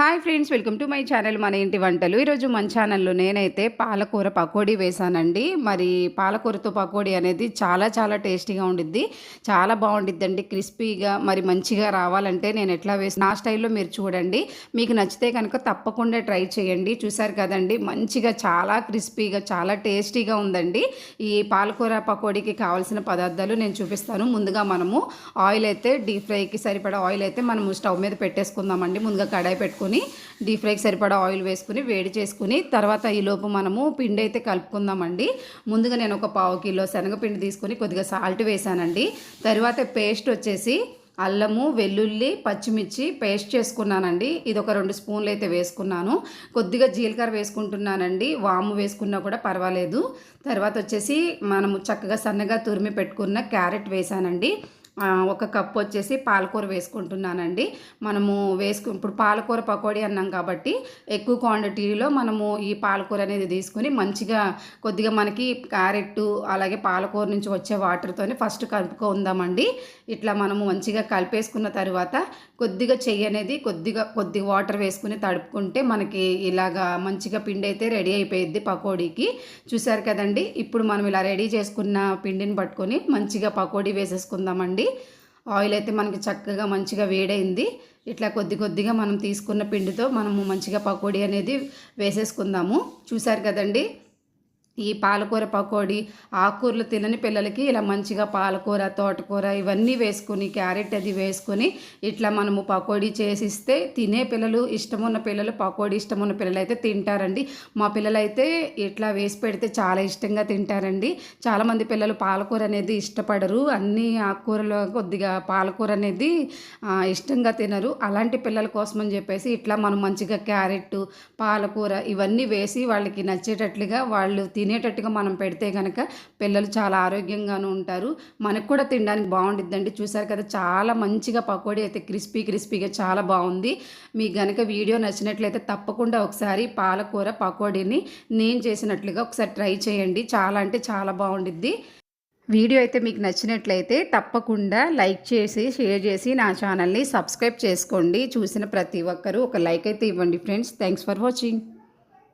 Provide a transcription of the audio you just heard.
Hi friends welcome to my channel మన ఇంటి వంటలు. ఈరోజు మన ఛానల్లో నేనైతే పాలకూర పకోడీ వేశానండి మరి పాలకూరతో పకోడీ అనేది చాలా చాలా టేస్టీగా ఉండిద్ది. చాలా బాగుండిద్దండి క్రిస్పీగా మరి మంచిగా రావాలంటే నేను ఎట్లా వేసి నా స్టైల్లో మీరు చూడండి. మీకు నచ్చితే కనుక తప్పకుండా ట్రై చేయండి. చూసారు కదండి మంచిగా చాలా క్రిస్పీగా చాలా టేస్టీగా ఉందండి. ఈ పాలకూర పకోడీకి కావాల్సిన పదార్థాలు నేను చూపిస్తాను. ముందుగా మనము ఆయిల్ అయితే డీప్ ఫ్రైకి సరిపడా ఆయిల్ అయితే మనము స్టవ్ మీద పెట్టేసుకుందామండి. ముందుగా కడాయి పెట్టుకుని డీప్ ఫ్రైకి సరిపడా ఆయిల్ వేసుకుని వేడి చేసుకుని తర్వాత ఈ లోపు మనము పిండి అయితే కలుపుకుందామండి. ముందుగా నేను ఒక పావు కిలో శనగపిండి తీసుకొని కొద్దిగా సాల్ట్ వేసానండి. తర్వాత పేస్ట్ వచ్చేసి అల్లము వెల్లుల్లి పచ్చిమిర్చి పేస్ట్ చేసుకున్నానండి. ఇది ఒక రెండు స్పూన్లు అయితే వేసుకున్నాను. కొద్దిగా జీలకర్ర వేసుకుంటున్నానండి. వాము వేసుకున్నా కూడా పర్వాలేదు. తర్వాత వచ్చేసి మనము చక్కగా సన్నగా తురిమి పెట్టుకున్న క్యారెట్ వేసానండి. ఒక కప్ వచ్చేసి పాలకూర వేసుకుంటున్నానండి. మనము వేసుకు ఇప్పుడు పాలకూర పకోడీ అన్నాం కాబట్టి ఎక్కువ క్వాంటిటీలో మనము ఈ పాలకూర అనేది తీసుకొని మంచిగా కొద్దిగా మనకి క్యారెట్ అలాగే పాలకూర నుంచి వచ్చే వాటర్తోనే ఫస్ట్ కలుపుకుందామండి. ఇట్లా మనము మంచిగా కలిపేసుకున్న తర్వాత కొద్దిగా చెయ్యి అనేది కొద్దిగా కొద్దిగా వాటర్ వేసుకుని తడుపుకుంటే మనకి ఇలాగా మంచిగా పిండి అయితే రెడీ అయిపోయింది పకోడీకి. చూసారు కదండి ఇప్పుడు మనం ఇలా రెడీ చేసుకున్న పిండిని పట్టుకొని మంచిగా పకోడీ వేసేసుకుందామండి. ఆయిల్ అయితే మనకి చక్కగా మంచిగా వేడైంది. ఇట్లా కొద్ది కొద్దిగా మనం తీసుకున్న పిండితో మనము మంచిగా పకోడీ అనేది వేసేసుకుందాము. చూసారు కదండి? ఈ పాలకూర పకోడీ ఆకుకూరలు తినని పిల్లలకి ఇలా మంచిగా పాలకూర తోటకూర ఇవన్నీ వేసుకుని క్యారెట్ అది వేసుకొని ఇట్లా మనము పకోడీ చేసిస్తే తినే పిల్లలు ఇష్టమున్న పిల్లలు పకోడీ ఇష్టమున్న పిల్లలు అయితే తింటారండి. మా పిల్లలైతే ఇట్లా వేసి పెడితే చాలా ఇష్టంగా తింటారండి. చాలామంది పిల్లలు పాలకూర అనేది ఇష్టపడరు. అన్ని ఆకుకూరలో కొద్దిగా పాలకూర అనేది ఇష్టంగా తినరు. అలాంటి పిల్లల కోసం అని చెప్పేసి ఇట్లా మనం మంచిగా క్యారెట్ పాలకూర ఇవన్నీ వేసి వాళ్ళకి నచ్చేటట్లుగా వాళ్ళు తినేటట్టుగా మనం పెడితే కనుక పిల్లలు చాలా ఆరోగ్యంగాను ఉంటారు. మనకు కూడా తినడానికి బాగుండిద్దండి చూసారు కదా చాలా మంచిగా పకోడీ అయితే క్రిస్పీ క్రిస్పీగా చాలా బాగుంది మీకు కనుక వీడియో నచ్చినట్లయితే తప్పకుండా ఒకసారి పాలకూర పకోడీని నేను చేసినట్లుగా ఒకసారి ట్రై చేయండి. చాలా అంటే చాలా బాగుండిద్ది వీడియో అయితే మీకు నచ్చినట్లయితే తప్పకుండా లైక్ చేసి షేర్ చేసి నా ఛానల్ని సబ్స్క్రైబ్ చేసుకోండి. చూసిన ప్రతి ఒక్కరూ ఒక లైక్ అయితే ఇవ్వండి ఫ్రెండ్స్. Thanks for watching.